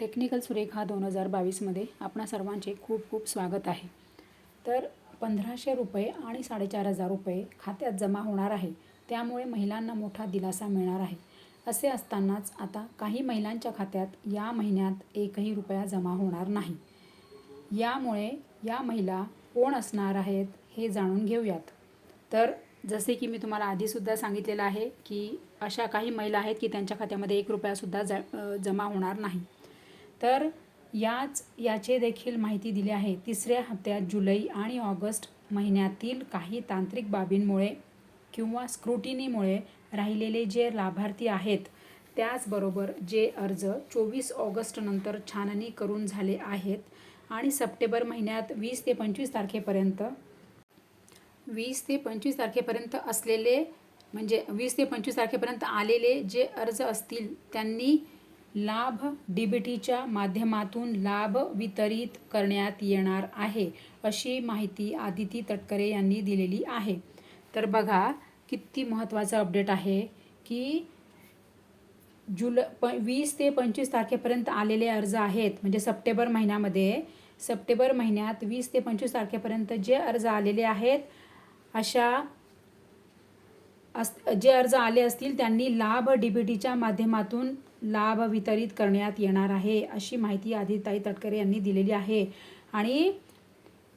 Technical Surekha दोन हजार बावीसमध्ये आपणा सर्वांचे खूप खूप स्वागत आहे. तर पंधराशे रुपये आणि साडेचार हजार रुपये खात्यात जमा होणार आहे. त्यामुळे महिलांना मोठा दिलासा मिळणार आहे. असे असतानाच आता काही महिलांच्या खात्यात या महिन्यात एकही रुपया जमा होणार नाही. यामुळे या महिला कोण असणार आहेत हे जाणून घेऊयात. तर जसे की मी तुम्हाला आधीसुद्धा सांगितलेलं आहे की अशा काही महिला आहेत की त्यांच्या खात्यामध्ये एक रुपयासुद्धा ज जमा होणार नाही. तर याच याचे देखील माहिती दिली आहे. तिसऱ्या हप्त्यात जुलै आणि ऑगस्ट महिन्यातील काही तांत्रिक बाबींमुळे किंवा स्क्रुटिनीमुळे राहिलेले जे लाभार्थी आहेत त्याचबरोबर जे अर्ज चोवीस ऑगस्टनंतर छाननी करून झाले आहेत आणि सप्टेंबर महिन्यात वीस ते पंचवीस तारखेपर्यंत वीस ते पंचवीस तारखेपर्यंत असलेले म्हणजे वीस ते पंचवीस तारखेपर्यंत आलेले जे अर्ज असतील त्यांनी लाभ डी बी टीच्या माध्यमातून लाभ वितरित करण्यात येणार आहे अशी माहिती आदिती तटकरे यांनी दिलेली आहे. तर बघा किती महत्त्वाचं अपडेट आहे की जुलै प वीस ते पंचवीस तारखेपर्यंत आलेले अर्ज आहेत. म्हणजे सप्टेंबर महिन्यामध्ये सप्टेंबर महिन्यात वीस ते पंचवीस तारखेपर्यंत जे अर्ज आलेले आहेत अशा अस जे अर्ज आले असतील त्यांनी लाभ डी बी टीच्या माध्यमातून लाभ वितरित करण्यात येणार आहे अशी माहिती आदिताई तटकरे यांनी दिलेली आहे. आणि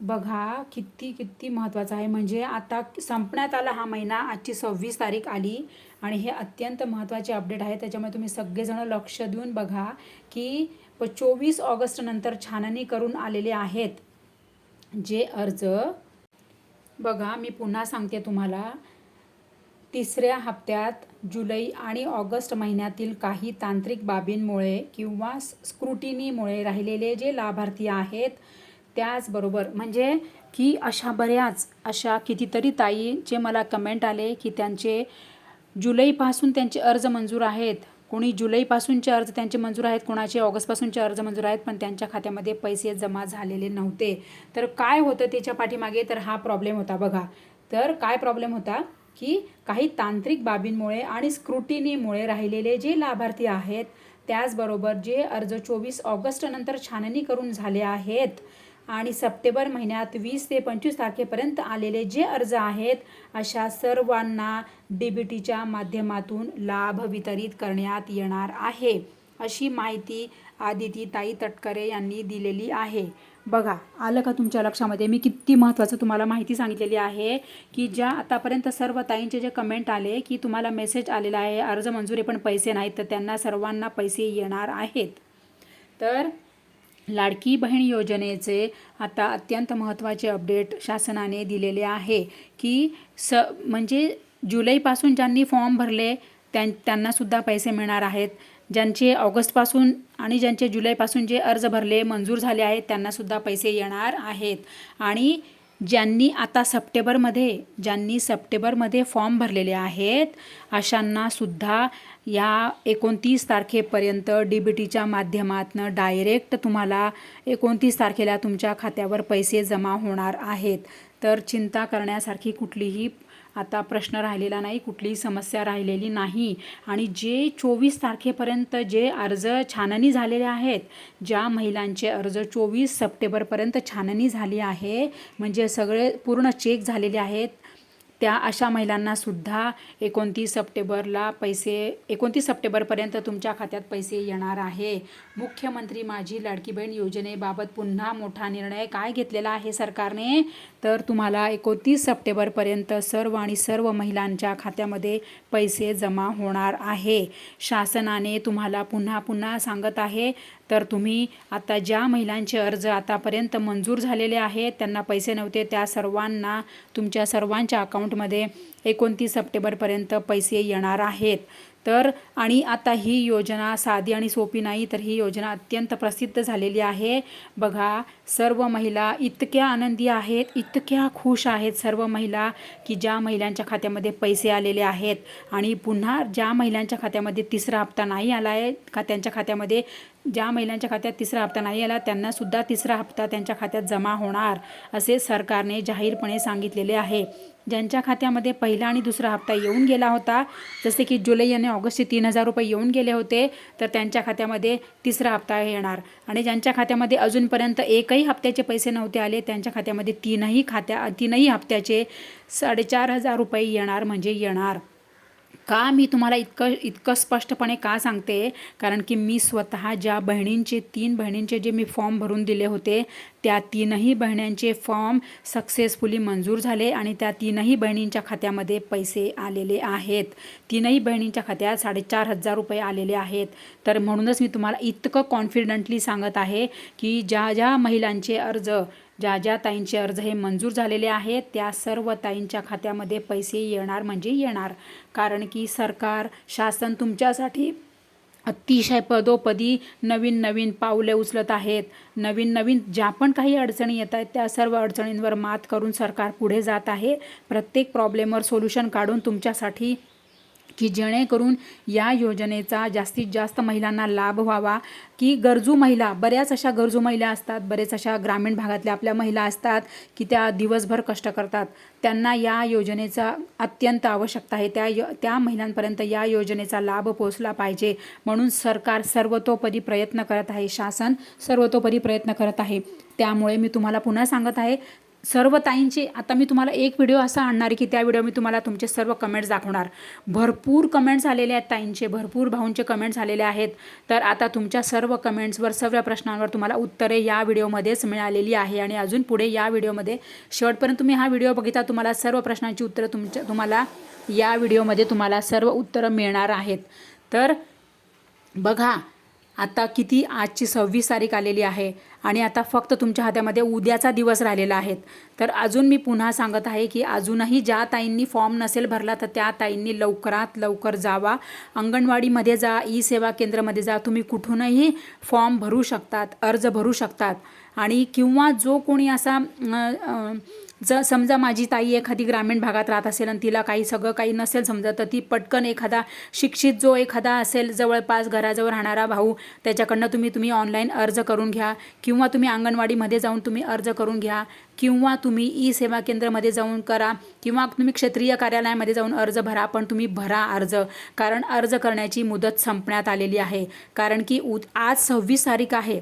बघा किती किती महत्त्वाचं आहे. म्हणजे आता संपण्यात आला हा महिना आजची सव्वीस तारीख आली आणि हे अत्यंत महत्त्वाचे अपडेट आहे. त्याच्यामुळे तुम्ही सगळेजणं लक्ष देऊन बघा की प चोवीस ऑगस्टनंतर छाननी करून आलेले आहेत. जे अर्ज बघा मी पुन्हा सांगते तुम्हाला. तिसऱ्या हप्त्यात जुलै आणि ऑगस्ट महिन्यातील काही तांत्रिक बाबींमुळे किंवा स्क्रुटिनीमुळे राहिलेले जे लाभार्थी आहेत त्याचबरोबर म्हणजे की अशा बऱ्याच अशा कितीतरी ताईंचे मला कमेंट आले की त्यांचे जुलैपासून त्यांचे अर्ज मंजूर आहेत. कोणी जुलैपासूनचे अर्ज त्यांचे मंजूर आहेत कोणाचे ऑगस्टपासूनचे अर्ज मंजूर आहेत पण त्यांच्या खात्यामध्ये पैसे जमा झालेले नव्हते. तर काय होतं त्याच्या पाठीमागे? तर हा प्रॉब्लेम होता बघा. तर काय प्रॉब्लेम होता? की काही तांत्रिक बाबींमुळे आणि स्क्रुटिनीमुळे राहिलेले जे लाभार्थी आहेत त्याचबरोबर जे अर्ज चोवीस ऑगस्टनंतर छाननी करून झाले आहेत आणि सप्टेंबर महिन्यात वीस ते पंचवीस तारखेपर्यंत आलेले जे अर्ज आहेत अशा सर्वांना डी बी टीच्या माध्यमातून लाभ वितरित करण्यात येणार आहे अशी माहिती आदिती ताई तटकरे यांनी दिलेली आहे. बघा आलं का तुमच्या लक्षामध्ये? मी किती महत्त्वाचं तुम्हाला माहिती सांगितलेली आहे की ज्या आतापर्यंत सर्व ताईंचे जे कमेंट आले की तुम्हाला मेसेज आलेला आहे अर्ज मंजुरी पण पैसे नाहीत तर त्यांना सर्वांना पैसे येणार आहेत. तर लाडकी बहीण योजनेचे आता अत्यंत महत्त्वाचे अपडेट शासनाने दिलेले आहे की स म्हणजे जुलैपासून ज्यांनी फॉर्म भरले त्यां त्यांनासुद्धा पैसे मिळणार आहेत. ज्यांचे ऑगस्टपासून आणि ज्यांचे जुलैपासून जे अर्ज भरले मंजूर झाले आहेत त्यांनासुद्धा पैसे येणार आहेत. आणि ज्यांनी आता सप्टेंबरमध्ये ज्यांनी सप्टेंबरमध्ये फॉर्म भरलेले आहेत अशांनासुद्धा या एकोणतीस तारखेपर्यंत डी बी टीच्या माध्यमातून डायरेक्ट तुम्हाला एकोणतीस तारखेला तुमच्या खात्यावर पैसे जमा होणार आहेत. तर चिंता करण्यासारखी कुठलीही आता प्रश्न राहिलेला नाही कुठलीही समस्या राहिलेली नाही. आणि जे चोवीस तारखेपर्यंत जे अर्ज छाननी झालेले आहेत ज्या महिलांचे अर्ज चोवीस सप्टेंबरपर्यंत छाननी झाली आहे म्हणजे सगळे पूर्ण चेक झालेले आहेत त्या अशा महिलांनासुद्धा एकोणतीस सप्टेंबरला पैसे एकोणतीस सप्टेंबरपर्यंत तुमच्या खात्यात पैसे येणार आहे. मुख्यमंत्री माझी लाडकी बहीण योजनेबाबत पुन्हा मोठा निर्णय काय घेतलेला आहे सरकारने? तर तुम्हाला एकोणतीस सप्टेंबरपर्यंत सर्व आणि सर्व महिलांच्या खात्यामध्ये पैसे जमा होणार आहे. शासनाने तुम्हाला पुन्हा पुन्हा सांगत आहे तर तुम्ही आता ज्या महिलांचे अर्ज आतापर्यंत मंजूर झालेले आहेत त्यांना पैसे नव्हते त्या सर्वांना तुमच्या सर्वांच्या अकाउंटमध्ये एकोणतीस सप्टेंबरपर्यंत पैसे येणार आहेत. तर आणि आता ही योजना साधी आणि सोपी नाही तर ही योजना अत्यंत प्रसिद्ध झालेली आहे. बघा सर्व महिला इतक्या आनंदी आहेत इतक्या खुश आहेत सर्व महिला की ज्या महिलांच्या खात्यामध्ये पैसे आलेले आहेत. आणि पुन्हा ज्या महिलांच्या खात्यामध्ये तिसरा हप्ता नाही आला आहे का त्यांच्या खात्यामध्ये ज्या महिलांच्या खात्यात तिसरा हप्ता नाही आला त्यांनासुद्धा तिसरा हप्ता त्यांच्या खात्यात जमा होणार असे सरकारने जाहीरपणे सांगितलेले आहे. ज्यांच्या खात्यामध्ये पहिला आणि दुसरा हप्ता येऊन गेला होता जसे की जुलै आणि ऑगस्टचे तीन हजार रुपये येऊन गेले होते तर त्यांच्या खात्यामध्ये तिसरा हप्ता येणार. आणि ज्यांच्या खात्यामध्ये अजूनपर्यंत एकही हप्त्याचे पैसे नव्हते आले त्यांच्या खात्यामध्ये तीनही खात्या तीनही हप्त्याचे साडेचार हजार रुपये येणार म्हणजे येणार. का मी तुम्हाला इतकं इतकं स्पष्टपणे का सांगते? कारण की मी स्वतः ज्या बहिणींचे तीन बहिणींचे जे मी फॉर्म भरून दिले होते त्या तीनही बहिण्यांचे फॉर्म सक्सेसफुली मंजूर झाले आणि त्या तीनही बहिणींच्या खात्यामध्ये पैसे आलेले आहेत. तीनही बहिणींच्या खात्यात साडेचार हजार रुपये आलेले आहेत. तर म्हणूनच मी तुम्हाला इतकं कॉन्फिडंटली सांगत आहे की ज्या ज्या महिलांचे अर्ज ज्या ज्या ताईंचे अर्ज हे मंजूर झालेले आहेत त्या सर्व ताईंच्या खात्यामध्ये पैसे येणार म्हणजे येणार. कारण की सरकार शासन तुमच्यासाठी अतिशय पदोपदी नवीन नवीन पावले उचलत आहेत. नवीन नवीन ज्या पण काही अडचणी येत आहेत त्या सर्व अडचणींवर मात करून सरकार पुढे जात आहे. प्रत्येक प्रॉब्लेमवर सोल्युशन काढून तुमच्यासाठी की जेणेकरून या योजनेचा जास्तीत जास्त महिलांना लाभ व्हावा की गरजू महिला बऱ्याच अशा गरजू महिला असतात बरेच अशा ग्रामीण भागातल्या आपल्या महिला असतात की त्या दिवसभर कष्ट करतात. त्यांना या योजनेचा अत्यंत आवश्यकता आहे. त्या यो त्या महिलांपर्यंत या योजनेचा लाभ पोचला पाहिजे म्हणून सरकार सर्वतोपरी प्रयत्न करत आहे. शासन सर्वतोपरी प्रयत्न करत आहे. त्यामुळे मी तुम्हाला पुन्हा सांगत आहे सर्व ताईंचे आता मी तुम्हाला एक व्हिडिओ असा आणणार आहे की त्या व्हिडिओ मी तुम्हाला तुमचे सर्व कमेंट्स दाखवणार. भरपूर कमेंट्स आलेले आहेत ताईंचे भरपूर भाऊंचे कमेंट्स आलेले आहेत. तर आता तुमच्या सर्व कमेंट्सवर सर्व प्रश्नांवर तुम्हाला उत्तरे या व्हिडिओमध्येच मिळालेली आहे आणि अजून पुढे या व्हिडिओमध्ये शेवटपर्यंत तुम्ही हा व्हिडिओ बघिता तुम्हाला सर्व प्रश्नांची उत्तरं तुमच्या तुम्हाला या व्हिडिओमध्ये तुम्हाला सर्व उत्तरं मिळणार आहेत. तर बघा आता किती आजची सव्वीस तारीख आलेली आहे आणि आता फक्त तुमच्या हातामध्ये उद्याचा दिवस राहिलेला आहे. तर अजून मी पुन्हा सांगत आहे की अजूनही ज्या ताईंनी फॉर्म नसेल भरला तर त्या ताईंनी लवकरात लवकर जावा. अंगणवाडीमध्ये जा ई सेवा केंद्रामध्ये जा. तुम्ही कुठूनही फॉर्म भरू शकतात अर्ज भरू शकतात. आणि किंवा जो कोणी असा जर समजा माझी ताई एखादी ग्रामीण भागात राहत असेल आणि तिला काही सगळं काही नसेल समजा तर ती पटकन एखादा शिक्षित जो एखादा असेल जवळपास घराजवळ राहणारा भाऊ त्याच्याकडनं तुम्ही तुम्ही ऑनलाईन अर्ज करून घ्या किंवा तुम्ही अंगणवाडीमध्ये जाऊन तुम्ही अर्ज करून घ्या किंवा तुम्ही ई सेवा केंद्रामध्ये जाऊन करा किंवा तुम्ही क्षेत्रीय कार्यालयामध्ये जाऊन अर्ज भरा पण तुम्ही भरा अर्ज. कारण अर्ज करण्याची मुदत संपण्यात आलेली आहे. कारण की उ आज सव्वीस तारीख आहे.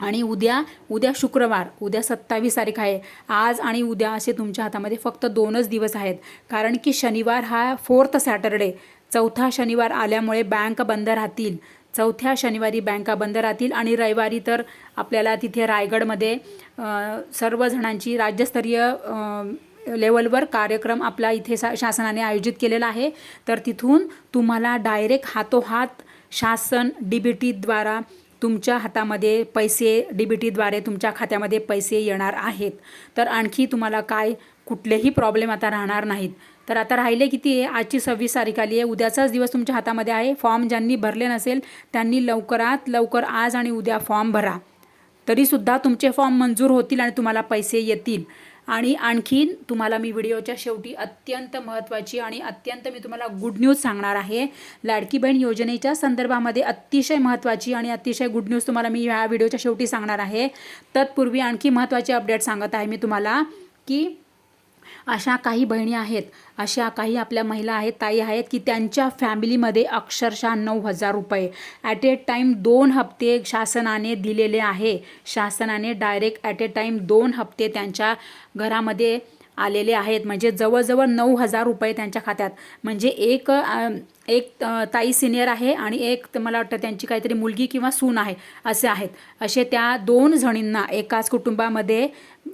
आणि उद्या उद्या शुक्रवार उद्या सत्तावीस तारीख आहे. आज आणि उद्या असे तुमच्या हातामध्ये फक्त दोनच दिवस आहेत. कारण की शनिवार हा फोर्थ सॅटरडे चौथा शनिवार आल्यामुळे बँक बंद राहतील. चौथ्या शनिवारी बँका बंद राहतील आणि रविवारी तर आपल्याला तिथे रायगडमध्ये सर्वजणांची राज्यस्तरीय लेवलवर कार्यक्रम आपला इथे सा शासनाने आयोजित केलेला आहे. तर तिथून तुम्हाला डायरेक्ट हातोहात शासन डी बी टीद्वारा तुमच्या हातामध्ये पैसे डी बी टीद्वारे तुमच्या खात्यामध्ये पैसे येणार आहेत. तर आणखी तुम्हाला काय कुठलेही प्रॉब्लेम आता राहणार नाहीत. तर आता राहिले किती आहे? आजची सव्वीस तारीख आली आहे. उद्याचाच दिवस तुमच्या हातामध्ये आहे. फॉर्म ज्यांनी भरले नसेल त्यांनी लवकरात लवकर आज आणि उद्या फॉर्म भरा. तरीसुद्धा तुमचे फॉर्म मंजूर होतील आणि तुम्हाला पैसे येतील. आणि आणखीन तुम्हाला मी व्हिडिओच्या शेवटी अत्यंत महत्त्वाची आणि अत्यंत मी तुम्हाला गुड न्यूज सांगणार आहे. लाडकी बहीण योजनेच्या संदर्भामध्ये अतिशय महत्त्वाची आणि अतिशय गुड न्यूज तुम्हाला मी ह्या व्हिडिओच्या शेवटी सांगणार आहे. तत्पूर्वी आणखी महत्त्वाचे अपडेट सांगत आहे मी तुम्हाला की अशा काही बहिणी आहेत अशा काही आपल्या महिला आहेत ताई आहेत की त्यांच्या फॅमिलीमध्ये अक्षरशः नऊ हजार रुपये. ॲट ए टाईम दोन हप्ते शासनाने दिलेले आहे. शासनाने डायरेक्ट ॲट ए टाईम दोन हप्ते त्यांच्या घरामध्ये आलेले आहेत. म्हणजे जवळजवळ नऊ हजार रुपये त्यांच्या खात्यात. म्हणजे एक एक ताई सिनियर आहे आणि एक मला वाटतं त्यांची काहीतरी मुलगी किंवा सून आहे असे आहेत. असे त्या दोन जणींना एकाच कुटुंबामध्ये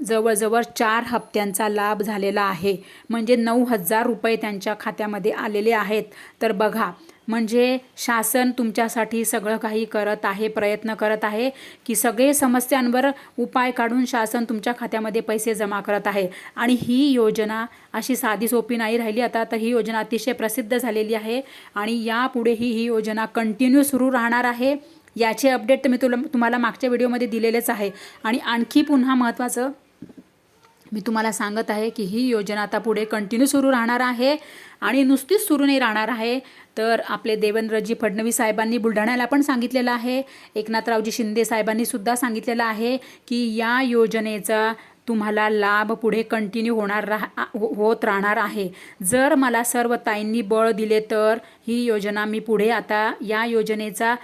जवळजवळ चार हप्त्यांचा लाभ झालेला आहे. म्हणजे नऊ हजार रुपये त्यांच्या खात्यामध्ये आलेले आहेत. तर बघा म्हणजे शासन तुमच्यासाठी सगळं काही करत आहे प्रयत्न करत आहे की सगळे समस्यांवर उपाय काढून शासन तुमच्या खात्यामध्ये पैसे जमा करत आहे. आणि ही योजना अशी साधी सोपी नाही राहिली. आता तर ही योजना अतिशय प्रसिद्ध झालेली आहे आणि यापुढेही ही योजना कंटिन्यू सुरू राहणार आहे. याचे अपडेट मी तुला तुम्हाला मागच्या व्हिडिओमध्ये दिलेलेच आहे. आणि आणखी पुन्हा महत्त्वाचं मी तुम्हाला सांगत आहे की ही योजना आता पुढे कंटिन्यू सुरू राहणार आहे आणि नुसतीच सुरू नाही राहणार आहे. तर आपले देवेंद्रजी फडणवीस साहेबांनी बुलढाण्याला पण सांगितलेलं आहे. एकनाथरावजी शिंदे साहेबांनी सुद्धा सांगितलेलं आहे की या योजनेचा तुम्हाला लाभ पुढे कंटिन्यू होणार राह हो-, होत राहणार आहे. जर मला सर्व ताईंनी बळ दिले तर ही योजना मी पुढे आता या योजनेचा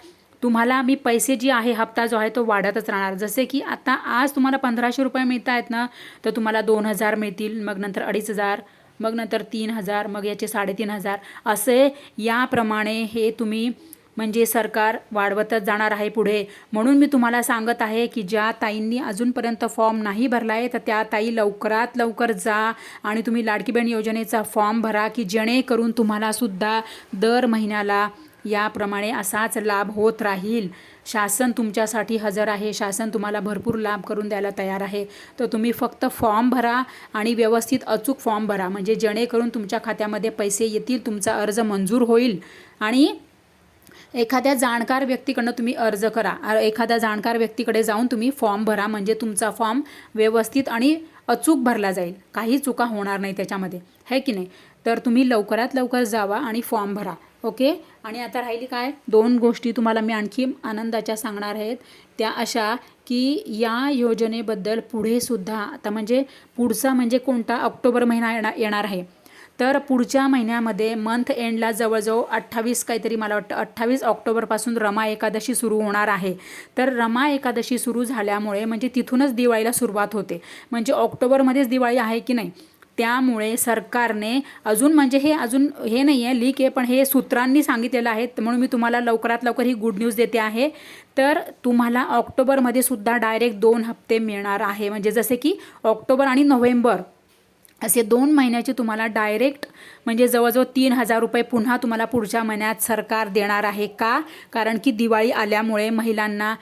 तुम्हाला मी पैसे जी आहे हप्ता जो आहे तो वाढतच राहणार. जसे की आता आज तुम्हाला पंधराशे रुपये मिळत आहेत ना तर तुम्हाला दोन हजार मिळतील मग नंतर अडीच हजार मग नंतर तीन हजार मग याचे साडेतीन हजार. असे याप्रमाणे हे तुम्ही म्हणजे सरकार वाढवतच जाणार आहे पुढे. म्हणून मी तुम्हाला सांगत आहे की ज्या ताईंनी अजूनपर्यंत फॉर्म नाही भरला आहे तर त्या ताई लवकरात लवकर जा आणि तुम्ही लाडकी बहीण योजनेचा फॉर्म भरा की जेणेकरून तुम्हाला सुद्धा दर महिन्याला याप्रमाणे असाच लाभ होत राहील. शासन तुमच्यासाठी हजर आहे. शासन तुम्हाला भरपूर लाभ करून द्यायला तयार आहे. तर तुम्ही फक्त फॉर्म भरा आणि व्यवस्थित अचूक फॉर्म भरा. म्हणजे जेणेकरून तुमच्या खात्यामध्ये पैसे येतील तुमचा अर्ज मंजूर होईल. आणि एखाद्या जाणकार व्यक्तीकडनं तुम्ही अर्ज करा. एखाद्या जाणकार व्यक्तीकडे जाऊन तुम्ही फॉर्म भरा. म्हणजे तुमचा फॉर्म व्यवस्थित आणि अचूक भरला जाईल. काही चुका होणार नाही त्याच्यामध्ये. है की नाही? तर तुम्ही लवकरात लवकर जावा आणि फॉर्म भरा ओके आणि आता राहिली काय? दोन गोष्टी तुम्हाला मी आणखी आनंदाच्या सांगणार आहेत. त्या अशा की या योजनेबद्दल पुढे सुद्धा आता म्हणजे पुढचा म्हणजे कोणता? ऑक्टोबर महिना येणार येणार आहे. तर पुढच्या महिन्यामध्ये मंथ एंडला जवळजवळ अठ्ठावीस काहीतरी मला वाटतं अठ्ठावीस ऑक्टोबरपासून रमा एकादशी सुरू होणार आहे. तर रमा एकादशी सुरू झाल्यामुळे म्हणजे तिथूनच दिवाळीला सुरुवात होते. म्हणजे ऑक्टोबरमध्येच दिवाळी आहे की नाही? त्यामुळे सरकारने अजून म्हणजे हे अजून हे नाही आहे लीक आहे पण हे सूत्रांनी सांगितलेलं आहे म्हणून मी तुम्हाला लवकरात लवकर ही गुड न्यूज देते आहे. तर तुम्हाला ऑक्टोबरमध्ये सुद्धा डायरेक्ट दोन हप्ते मिळणार आहे. म्हणजे जसे की ऑक्टोबर आणि नोव्हेंबर असे दोन महिन्याचे तुम्हाला डायरेक्ट म्हणजे जवळजवळ तीन हजार रुपये पुन्हा तुम्हाला पुढच्या महिन्यात सरकार देणार आहे का? कारण की दिवाळी आल्यामुळे महिलांना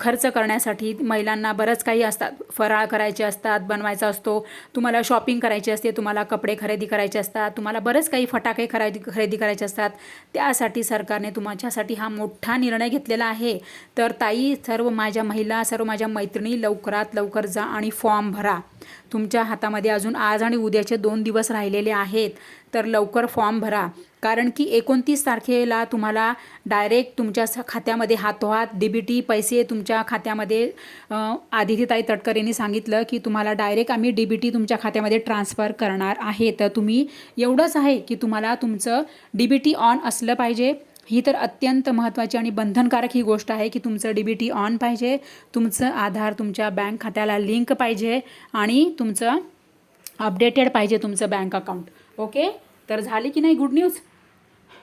खर्च करण्यासाठी महिलांना बरंच काही असतात. फराळ करायचे असतात बनवायचा असतो. तुम्हाला शॉपिंग करायची असते तुम्हाला कपडे खरेदी करायचे असतात तुम्हाला बरंच काही फटाके खरेदी खरेदी करायचे असतात. त्यासाठी सरकारने तुमच्यासाठी हा मोठा निर्णय घेतलेला आहे. तर ताई सर्व माझ्या महिला सर्व माझ्या मैत्रिणी लवकरात लवकर जा आणि फॉर्म भरा. तुमच्या हातामध्ये अजून आज आणि उद्याचे दोन दिवस राहिलेले आहेत. तर लवकर फॉर्म भरा. कारण की एकोणतीस तारखेला तुम्हाला डायरेक्ट तुमच्या स- खात्यामध्ये हातोहात डी बी टी पैसे तुमच्या खात्यामध्ये आदितीताई तटकर यांनी सांगितलं की तुम्हाला डायरेक्ट आम्ही डी बी टी तुमच्या खात्यामध्ये ट्रान्सफर करणार आहे. तर तुम्ही एवढंच आहे की तुम्हाला तुमचं डी बी टी ऑन असलं पाहिजे. ही तर अत्यंत महत्त्वाची आणि बंधनकारक ही गोष्ट आहे की तुमचं डी बी टी ऑन पाहिजे तुमचं आधार तुमच्या बँक खात्याला लिंक पाहिजे आणि तुमचं अपडेटेड पाहिजे तुमचं बँक अकाउंट ओके तर झाली की नाही? गुड न्यूज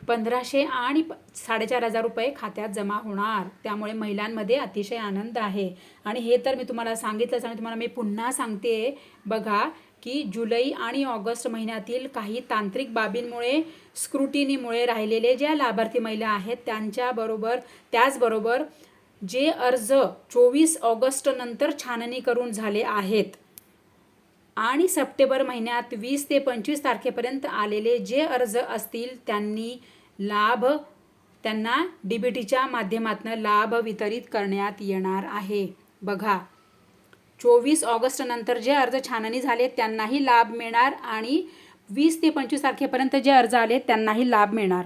पंधराशे आणि प साडेचार हजार रुपये खात्यात जमा होणार. त्यामुळे महिलांमध्ये अतिशय आनंद आहे. आणि हे तर मी तुम्हाला सांगितलंच आणि तुम्हाला मी पुन्हा सांगते. बघा की जुलै आणि ऑगस्ट महिन्यातील काही तांत्रिक बाबींमुळे स्क्रुटिनीमुळे राहिलेले ज्या लाभार्थी महिला आहेत त्यांच्याबरोबर त्याचबरोबर जे अर्ज चोवीस ऑगस्टनंतर छाननी करून झाले आहेत. आणि सप्टेंबर महिन्यात वीस ते पंचवीस तारखेपर्यंत आलेले जे अर्ज असतील त्यांनी लाभ त्यांना डी बी टीच्या माध्यमातून लाभ वितरित करण्यात येणार आहे. बघा चोवीस ऑगस्टनंतर जे अर्ज छाननी झाले त्यांनाही लाभ मिळणार आणि वीस ते पंचवीस तारखेपर्यंत जे अर्ज आले त्यांनाही लाभ मिळणार.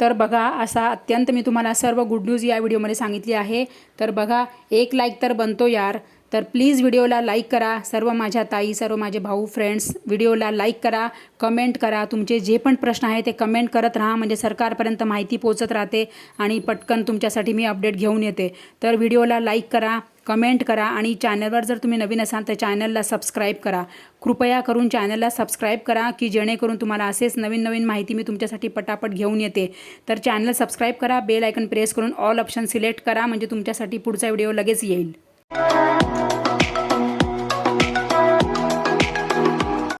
तर बघा असा अत्यंत मी तुम्हाला सर्व गुड न्यूज या व्हिडिओमध्ये सांगितली आहे. तर बघा एक लाईक तर बनतो यार. तर प्लीज व्हिडिओला लाईक करा. सर्व माझ्या ताई सर्व माझे भाऊ फ्रेंड्स व्हिडिओला लाईक करा. कमेंट करा. तुमचे जे पण प्रश्न आहे ते कमेंट करत राहा. म्हणजे सरकारपर्यंत माहिती पोचत राहते आणि पटकन तुमच्यासाठी मी अपडेट घेऊन येते. तर व्हिडिओला लाईक करा कमेंट करा आणि चॅनलवर जर तुम्ही नवीन असाल तर चॅनलला सबस्क्राईब करा. कृपया करून चॅनलला सबस्क्राईब करा की जेणेकरून तुम्हाला असेच नवीन नवीन माहिती मी तुमच्यासाठी पटापट घेऊन येते. तर चॅनल सबस्क्राईब करा. बेल आयकन प्रेस करून ऑल ऑप्शन सिलेक्ट करा. म्हणजे तुमच्यासाठी पुढचा व्हिडिओ लगेच येईल. Música